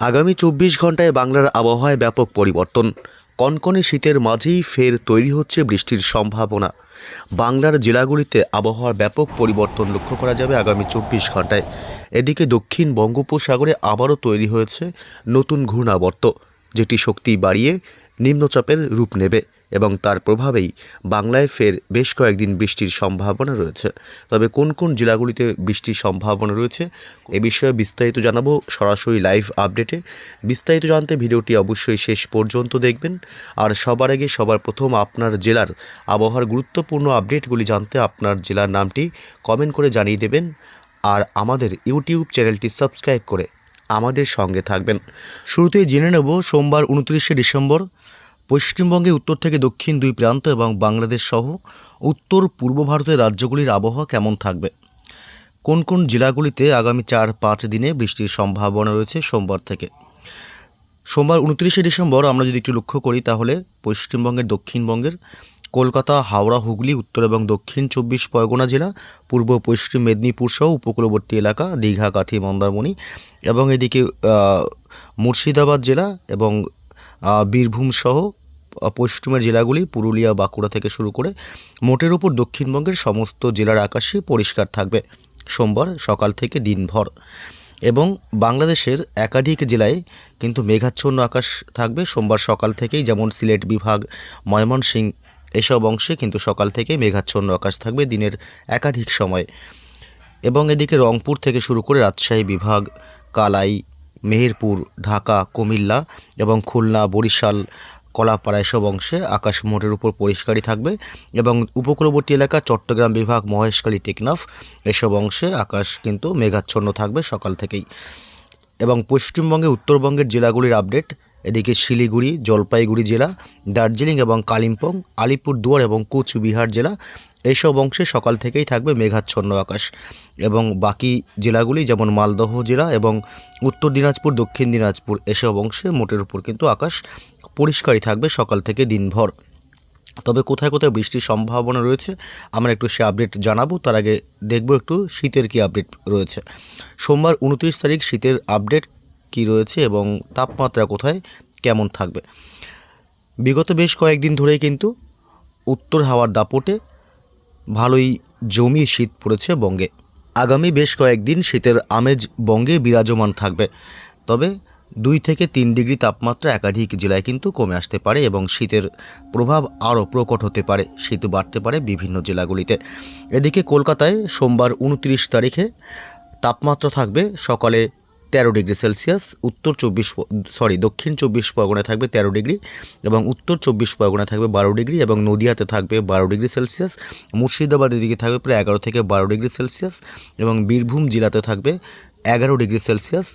আগামী চব্বিশ ঘন্টায় বাংলার আবহাওয়ায় ব্যাপক পরিবর্তন। কনকনে শীতের মাঝেই ফের তৈরি হচ্ছে বৃষ্টির সম্ভাবনা। বাংলার জেলাগুলিতে আবহাওয়ার ব্যাপক পরিবর্তন লক্ষ্য করা যাবে আগামী চব্বিশ ঘন্টায় এদিকে দক্ষিণ বঙ্গোপসাগরে আবারও তৈরি হয়েছে নতুন ঘূর্ণাবর্ত, যেটি শক্তি বাড়িয়ে নিম্নচাপের রূপ নেবে। এবং তার প্রভাবেই বাংলায় ফের বেশ কয়েকদিন বৃষ্টির সম্ভাবনা রয়েছে। তবে কোন কোন জেলাগুলিতে বৃষ্টির সম্ভাবনা রয়েছে, এ বিষয়ে বিস্তারিত জানাব সরাসরি লাইভ আপডেটে। বিস্তারিত জানতে ভিডিওটি অবশ্যই শেষ পর্যন্ত দেখবেন। আর সবার আগে সবার প্রথম আপনার জেলার আবহাওয়ার গুরুত্বপূর্ণ আপডেটগুলি জানতে আপনার জেলার নামটি কমেন্ট করে জানিয়ে দেবেন। আর আমাদের ইউটিউব চ্যানেলটি সাবস্ক্রাইব করে আমাদের সঙ্গে থাকবেন। শুরুতেই জেনে নেব সোমবার উনত্রিশে ডিসেম্বর পশ্চিমবঙ্গে উত্তর থেকে দক্ষিণ দুই প্রান্ত এবং বাংলাদেশ সহ উত্তর পূর্ব ভারতের রাজ্যগুলির আবহাওয়া কেমন থাকবে? কোন কোন জেলাগুলিতে আগামী চার পাঁচ দিনে বৃষ্টির সম্ভাবনা রয়েছে সোমবার থেকে? সোমবার উনত্রিশে ডিসেম্বর আমরা যদি একটু লক্ষ্য করি তাহলে পশ্চিমবঙ্গের, দক্ষিণবঙ্গের, কলকাতা, হাওড়া, হুগলি, উত্তর এবং দক্ষিণ চব্বিশ পরগনা জেলা, পূর্ব পশ্চিম মেদিনীপুর সহ উপকূলবর্তী এলাকা, দীঘা, কাথি, মন্দারমণি এবং এদিকে মুর্শিদাবাদ জেলা এবং বীরভূম সহ পশ্চিমের জেলাগুলি, পুরুলিয়া, বাঁকুড়া থেকে শুরু করে মোটের উপর দক্ষিণবঙ্গের সমস্ত জেলার আকাশই পরিষ্কার থাকবে সোমবার সকাল থেকে দিনভর। এবং বাংলাদেশের একাধিক জেলায় কিন্তু মেঘাচ্ছন্ন আকাশ থাকবে সোমবার সকাল থেকেই, যেমন সিলেট বিভাগ ময়মনসিংহ এসব অংশে কিন্তু সকাল থেকে মেঘাচ্ছন্ন আকাশ থাকবে দিনের একাধিক সময়। এবং এদিকে রংপুর থেকে শুরু করে রাজশাহী বিভাগ, কালাই, মেহেরপুর, ঢাকা, কুমিল্লা এবং খুলনা, বরিশাল কলাপাড়া এসব অংশে আকাশ মোটের উপর পরিষ্কারই থাকবে এবং উপকূলবর্তী এলাকা চট্টগ্রাম বিভাগ, মহেশখালী, টেকনাফ এসব অংশে আকাশ কিন্তু মেঘাচ্ছন্ন থাকবে সকাল থেকেই। এবং পশ্চিমবঙ্গে উত্তরবঙ্গের জেলাগুলির আপডেট এদিকে শিলিগুড়ি, জলপাইগুড়ি জেলা, দার্জিলিং এবং কালিম্পং, আলিপুরদুয়ার এবং কোচবিহার জেলা এইসব অংশে সকাল থেকেই থাকবে মেঘাচ্ছন্ন আকাশ। এবং বাকি জেলাগুলি যেমন মালদহ জেলা এবং উত্তর দিনাজপুর, দক্ষিণ দিনাজপুর এসব অংশে মোটের উপর কিন্তু আকাশ পরিষ্কারই থাকবে সকাল থেকে দিনভর। তবে কোথায় কোথায় বৃষ্টির সম্ভাবনা রয়েছে, আমরা একটু সে আপডেট জানাব। তার আগে দেখব একটু শীতের কি আপডেট রয়েছে। সোমবার উনত্রিশ তারিখ শীতের আপডেট কি রয়েছে এবং তাপমাত্রা কোথায় কেমন থাকবে। বিগত বেশ কয়েকদিন ধরেই কিন্তু উত্তর হাওয়ার দাপটে ভালোই জমিয়ে শীত পড়েছে বঙ্গে। আগামী বেশ কয়েকদিন শীতের আমেজ বঙ্গে বিরাজমান থাকবে। তবে দুই থেকে তিন ডিগ্রি তাপমাত্রা একাধিক জেলায় কিন্তু কমে আসতে পারে এবং শীতের প্রভাব আরও প্রকট হতে পারে, শীত বাড়তে পারে বিভিন্ন জেলাগুলিতে। এদিকে কলকাতায় সোমবার উনত্রিশ তারিখে তাপমাত্রা থাকবে সকালে তেরো ডিগ্রি সেলসিয়াস, উত্তর চব্বিশ সরি দক্ষিণ চব্বিশ পরগনায় থাকবে তেরো ডিগ্রি এবং উত্তর চব্বিশ পরগনায় থাকবে বারো ডিগ্রি এবং নদিয়াতে থাকবে বারো ডিগ্রি সেলসিয়াস। মুর্শিদাবাদের দিকে থাকবে প্রায় এগারো থেকে বারো ডিগ্রি সেলসিয়াস এবং বীরভূম জেলাতে থাকবে এগারো ডিগ্রি সেলসিয়াস।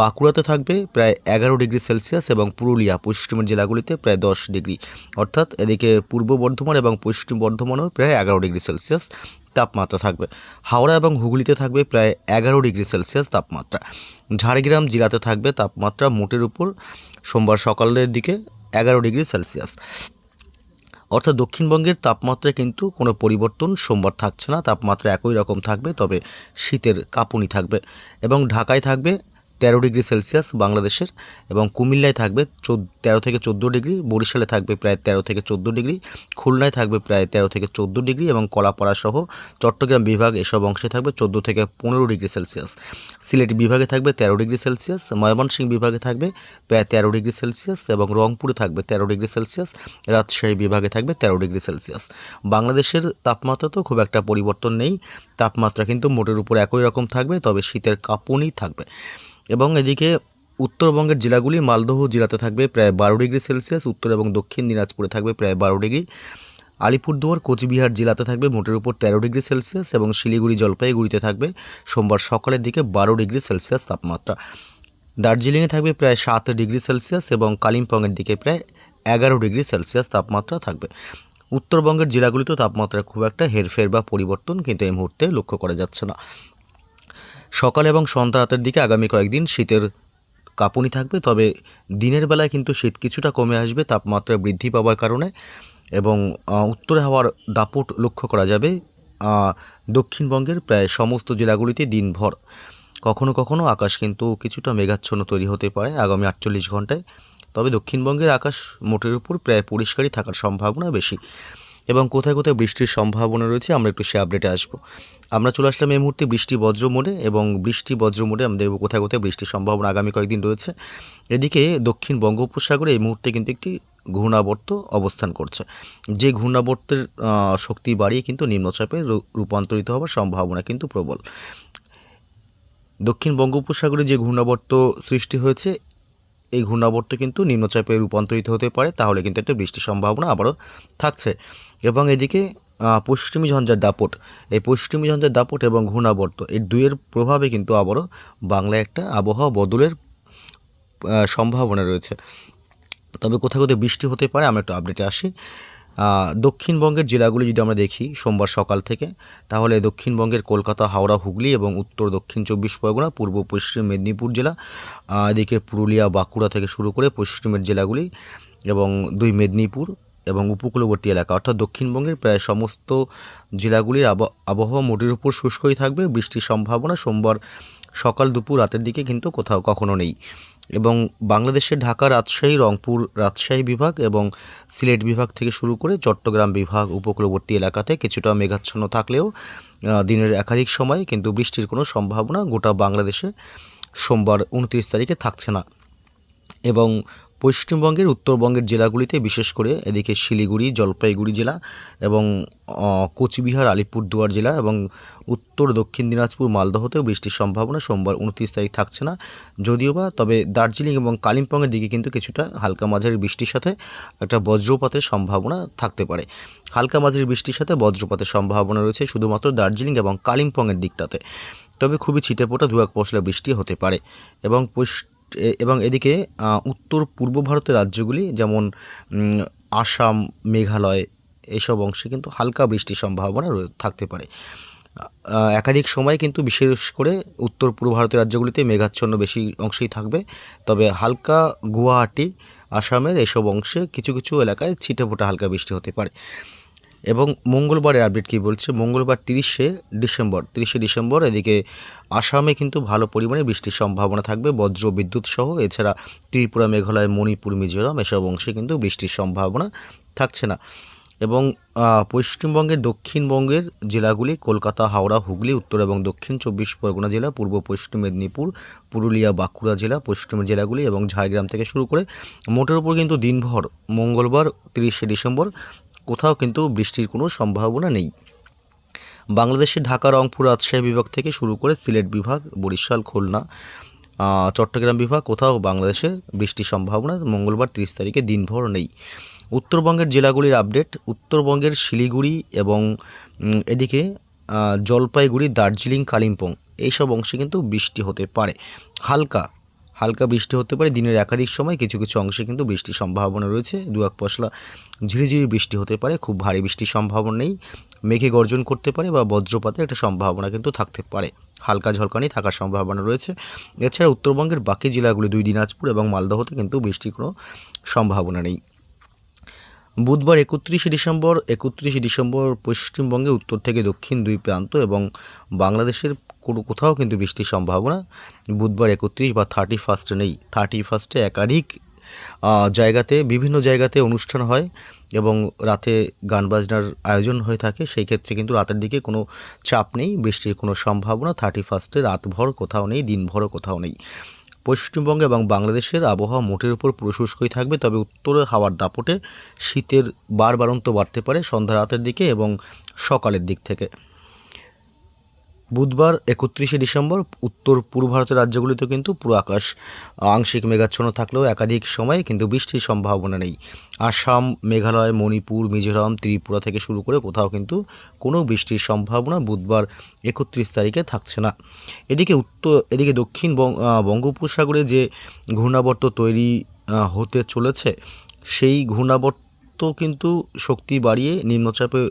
বাঁকুড়াতে থাকবে প্রায় এগারো ডিগ্রি সেলসিয়াস এবং পুরুলিয়া, পশ্চিমের জেলাগুলিতে প্রায় দশ ডিগ্রি। অর্থাৎ এদিকে পূর্ব বর্ধমান এবং পশ্চিম বর্ধমানেও প্রায় এগারো ডিগ্রি সেলসিয়াস। তাপমাত্রা থাকবে। হাওড়া এবং হুগলিতে থাকবে প্রায় এগারো ডিগ্রি সেলসিয়াস তাপমাত্রা। ঝাড়গ্রাম জেলাতে থাকবে তাপমাত্রা মোটের উপর সোমবার সকালের দিকে এগারো ডিগ্রি সেলসিয়াস। অর্থাৎ দক্ষিণবঙ্গের তাপমাত্রায় কিন্তু কোনো পরিবর্তন সোমবার থাকছে না, তাপমাত্রা একই রকম থাকবে, তবে শীতের কাঁপুনি থাকবে। এবং ঢাকায় থাকবে তেরো ডিগ্রি সেলসিয়াস বাংলাদেশের এবং কুমিল্লায় থাকবে তেরো থেকে চোদ্দ ডিগ্রি, বরিশালে থাকবে প্রায় তেরো থেকে চোদ্দ ডিগ্রি, খুলনায় থাকবে প্রায় তেরো থেকে চোদ্দ ডিগ্রি এবং কলাপাড়া সহ চট্টগ্রাম বিভাগ এসব অংশে থাকবে চোদ্দ থেকে পনেরো ডিগ্রি সেলসিয়াস। সিলেট বিভাগে থাকবে তেরো ডিগ্রি সেলসিয়াস, ময়মনসিংহ বিভাগে থাকবে প্রায় তেরো ডিগ্রি সেলসিয়াস এবং রংপুরে থাকবে তেরো ডিগ্রি সেলসিয়াস, রাজশাহী বিভাগে থাকবে তেরো ডিগ্রি সেলসিয়াস। বাংলাদেশের তাপমাত্রা তো খুব একটা পরিবর্তন নেই, তাপমাত্রা কিন্তু মোটের উপর একই রকম থাকবে, তবে শীতের কাঁপুনি থাকবে। এবং এদিকে উত্তরবঙ্গের জেলাগুলি মালদহ জেলাতে থাকবে প্রায় বারো ডিগ্রি সেলসিয়াস, উত্তর এবং দক্ষিণ দিনাজপুরে থাকবে প্রায় বারো ডিগ্রি। আলিপুরদুয়ার, কোচবিহার জেলাতে থাকবে মোটের উপর তেরো ডিগ্রি সেলসিয়াস এবং শিলিগুড়ি, জলপাইগুড়িতে থাকবে সোমবার সকালের দিকে বারো ডিগ্রি সেলসিয়াস তাপমাত্রা। দার্জিলিংয়ে থাকবে প্রায় সাত ডিগ্রি সেলসিয়াস এবং কালিম্পংয়ের দিকে প্রায় এগারো ডিগ্রি সেলসিয়াস তাপমাত্রা থাকবে। উত্তরবঙ্গের জেলাগুলিতেও তাপমাত্রা খুব একটা হেরফের বা পরিবর্তন কিন্তু এই মুহূর্তে লক্ষ্য করা যাচ্ছে না। সকাল এবং সন্ধ্যা রাতের দিকে আগামী কয়েকদিন শীতের কাঁপুনি থাকবে, তবে দিনের বেলায় কিন্তু শীত কিছুটা কমে আসবে, তাপমাত্রা বৃদ্ধি পাওয়ার কারণে এবং উত্তরে হওয়ার দাপট লক্ষ্য করা যাবে। দক্ষিণবঙ্গের প্রায় সমস্ত জেলাগুলিতে দিনভর কখনো কখনো আকাশ কিন্তু কিছুটা মেঘাচ্ছন্ন তৈরি হতে পারে আগামী আটচল্লিশ ঘন্টায়, তবে দক্ষিণবঙ্গের আকাশ মোটের উপর প্রায় পরিষ্কারই থাকার সম্ভাবনা বেশি। এবং কোথায় কোথায় বৃষ্টির সম্ভাবনা রয়েছে আমরা একটু সে আপডেটে আসব। আমরা চলে আসলাম এই মুহূর্তে বৃষ্টি বজ্র মোড়ে এবং বৃষ্টি বজ্র মোড়ে আমরা দেখব কোথায় কোথায় বৃষ্টির সম্ভাবনা আগামী কয়েকদিন রয়েছে। এদিকে দক্ষিণ বঙ্গোপসাগরে এই মুহূর্তে কিন্তু একটি ঘূর্ণাবর্ত অবস্থান করছে। যে ঘূর্ণাবর্তের শক্তি বাড়িয়ে কিন্তু নিম্নচাপে রূপান্তরিত হওয়ার সম্ভাবনা কিন্তু প্রবল। দক্ষিণ বঙ্গোপসাগরে যে ঘূর্ণাবর্ত সৃষ্টি হয়েছে, এই ঘূর্ণাবর্ত কিন্তু নিম্নচাপে রূপান্তরিত হতে পারে, তাহলে কিন্তু একটা বৃষ্টির সম্ভাবনা আবারও থাকছে। এবং এদিকে পশ্চিমী ঝঞ্ঝার দাপট। এই পশ্চিমী ঝঞ্ঝার দাপট এবং ঘূর্ণাবর্ত এই দুইয়ের প্রভাবে কিন্তু আবারও বাংলায় একটা আবহাওয়া বদলের সম্ভাবনা রয়েছে। তবে কোথাও কোথাও বৃষ্টি হতে পারে, আমরা একটু আপডেটে আসি। দক্ষিণবঙ্গের জেলাগুলি যদি আমরা দেখি সোমবার সকাল থেকে, তাহলে দক্ষিণবঙ্গের কলকাতা, হাওড়া, হুগলি এবং উত্তর দক্ষিণ চব্বিশ পরগনা, পূর্ব পশ্চিম মেদিনীপুর জেলা এদিকে পুরুলিয়া, বাঁকুড়া থেকে শুরু করে পশ্চিমের জেলাগুলি এবং দুই মেদিনীপুর এবং উপকূলবর্তী এলাকা। অর্থাৎ দক্ষিণবঙ্গের প্রায় সমস্ত জেলাগুলির আব- আবহাওয়া মোটের উপর শুষ্কই থাকবে। বৃষ্টির সম্ভাবনা সোমবার সকাল দুপুর রাতের দিকে কিন্তু কোথাও কখনো নেই। এবং বাংলাদেশের ঢাকা, রাজশাহী, রংপুর, রাজশাহী বিভাগ এবং সিলেট বিভাগ থেকে শুরু করে চট্টগ্রাম বিভাগ উপকূলবর্তী এলাকাতে কিছুটা মেঘাচ্ছন্ন থাকলেও দিনের একাধিক সময় কিন্তু বৃষ্টির কোনো সম্ভাবনা গোটা বাংলাদেশে সোমবার উনত্রিশ তারিখে থাকছে না। এবং পশ্চিমবঙ্গের উত্তরবঙ্গের জেলাগুলিতে, বিশেষ করে এদিকে শিলিগুড়ি, জলপাইগুড়ি জেলা এবং কোচবিহার, আলিপুরদুয়ার জেলা এবং উত্তর দক্ষিণ দিনাজপুর, মালদহতেও বৃষ্টির সম্ভাবনা সোমবার উনত্রিশ তারিখ থাকছে না। যদিও বা, তবে দার্জিলিং এবং কালিম্পংয়ের দিকে কিন্তু কিছুটা হালকা মাঝারি বৃষ্টির সাথে একটা বজ্রপাতের সম্ভাবনা থাকতে পারে। হালকা মাঝারি বৃষ্টির সাথে বজ্রপাতের সম্ভাবনা রয়েছে শুধুমাত্র দার্জিলিং এবং কালিম্পংয়ের দিকটাতে। তবে খুবই ছিটেপোটা দু এক পশলা বৃষ্টি হতে পারে এবং পশ্চ- এ- এবং এদিকে উত্তর পূর্ব ভারতের রাজ্যগুলি, যেমন আসাম, মেঘালয়, এসব অংশে কিন্তু হালকা বৃষ্টির সম্ভাবনা থাকতে পারে। একাধিক সময় কিন্তু বিশেষ করে উত্তর পূর্ব ভারতের রাজ্যগুলিতে মেঘাচ্ছন্ন বেশি অংশেই থাকবে। তবে হালকা গুয়াহাটি, আসামের এসব অংশে কিছু কিছু এলাকায় ছিটেফোঁটা হালকা বৃষ্টি হতে পারে। এবং মঙ্গলবারের আপডেট কী বলছে? মঙ্গলবার তিরিশে ডিসেম্বর তিরিশে ডিসেম্বর, এদিকে আসামে কিন্তু ভালো পরিমাণে বৃষ্টির সম্ভাবনা থাকবে, বজ্র বিদ্যুৎ সহ। এছাড়া ত্রিপুরা, মেঘালয়, মণিপুর, মিজোরাম এসব অংশে কিন্তু বৃষ্টির সম্ভাবনা থাকছে না। এবং পশ্চিমবঙ্গের দক্ষিণবঙ্গের জেলাগুলি কলকাতা, হাওড়া, হুগলি, উত্তর এবং দক্ষিণ চব্বিশ পরগনা জেলা, পূর্ব পশ্চিম মেদিনীপুর, পুরুলিয়া, বাঁকুড়া জেলা পশ্চিমের জেলাগুলি এবং ঝাড়গ্রাম থেকে শুরু করে মোটের উপর কিন্তু দিনভর মঙ্গলবার তিরিশে ডিসেম্বর কোথাও কিন্তু বৃষ্টির কোনো সম্ভাবনা নেই। বাংলাদেশের ঢাকা, রংপুর রাজশাহী বিভাগ থেকে শুরু করে সিলেট বিভাগ, বরিশাল, খুলনা চট্টগ্রাম বিভাগ কোথাও বাংলাদেশে বৃষ্টির সম্ভাবনা মঙ্গলবার তিরিশ তারিখে দিনভর নেই। উত্তরবঙ্গের জেলাগুলির আপডেট, উত্তরবঙ্গের শিলিগুড়ি এবং এদিকে জলপাইগুড়ি, দার্জিলিং, কালিম্পং, এইসব অংশে কিন্তু বৃষ্টি হতে পারে। হালকা হালকা বৃষ্টি হতে পারে, দিনের একাধিক সময় কিছু কিছু অংশে কিন্তু বৃষ্টির সম্ভাবনা রয়েছে। দু এক পশলা ঝিরিঝিরি বৃষ্টি হতে পারে, খুব ভারী বৃষ্টির সম্ভাবনা নেই। মেঘে গর্জন করতে পারে বা বজ্রপাতের একটা সম্ভাবনা কিন্তু থাকতে পারে। হালকা ঝলকানি থাকার সম্ভাবনা রয়েছে। এছাড়া উত্তরবঙ্গের বাকি জেলাগুলি দুই দিনাজপুর এবং মালদহতে কিন্তু বৃষ্টির কোনো সম্ভাবনা নেই। বুধবার একত্রিশে ডিসেম্বর একত্রিশে ডিসেম্বর পশ্চিমবঙ্গে, উত্তর থেকে দক্ষিণ দুই প্রান্ত এবং বাংলাদেশের কোনো কোথাও কিন্তু বৃষ্টির সম্ভাবনা বুধবার একত্রিশ বা থার্টি ফার্স্টে নেই। থার্টি ফার্স্টে একাধিক জায়গাতে, বিভিন্ন জায়গাতে অনুষ্ঠান হয় এবং রাতে গান বাজনার আয়োজন হয়ে থাকে। সেই ক্ষেত্রে কিন্তু রাতের দিকে কোনো চাপ নেই, বৃষ্টির কোনো সম্ভাবনা। থার্টি ফার্স্টে রাতভর কোথাও নেই, দিনভরও কোথাও নেই। পশ্চিমবঙ্গ এবং বাংলাদেশের আবহাওয়া মোটের উপর পুরো শুষ্কই থাকবে, তবে উত্তরে হাওয়ার দাপটে শীতের বার বাড়ন্ত বাড়তে পারে সন্ধ্যা রাতের দিকে এবং সকালের দিক থেকে। বুধবার একত্রিশে ডিসেম্বর উত্তর পূর্ব ভারতের রাজ্যগুলিতে কিন্তু পুরো আকাশ আংশিক মেঘাচ্ছন্ন থাকলেও একাধিক সময়ে কিন্তু বৃষ্টির সম্ভাবনা নেই। আসাম, মেঘালয়, মণিপুর, মিজোরাম, ত্রিপুরা থেকে শুরু করে কোথাও কিন্তু কোনো বৃষ্টির সম্ভাবনা বুধবার একত্রিশ তারিখে থাকছে না। এদিকে উত্তর, এদিকে দক্ষিণ বঙ্গোপসাগরে যে ঘূর্ণাবর্ত তৈরি হতে চলেছে, সেই ঘূর্ণাবর্ত কিন্তু শক্তি বাড়িয়ে নিম্নচাপে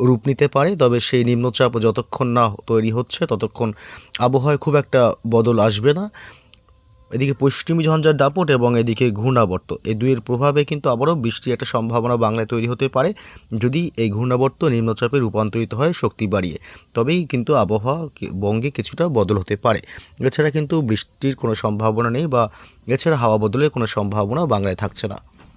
রূপ নিতে পারে, তবে সেই নিম্নচাপ যতক্ষণ না তৈরি হচ্ছে, ততক্ষণ আবহাওয়ায় খুব একটা বদল আসবে না। এদিকে পশ্চিমী ঝঞ্ঝার দাপট এবং এদিকে ঘূর্ণাবর্ত, এই দুইয়ের প্রভাবে কিন্তু আবারও বৃষ্টির একটা সম্ভাবনা বাংলায় তৈরি হতে পারে। যদি এই ঘূর্ণাবর্ত নিম্নচাপে রূপান্তরিত হয়, শক্তি বাড়িয়ে, তবেই কিন্তু আবহাওয়া বঙ্গে কিছুটা বদল হতে পারে। এছাড়া কিন্তু বৃষ্টির কোনো সম্ভাবনা নেই বা এছাড়া হাওয়া বদলের কোনো সম্ভাবনা বাংলায় থাকছে না।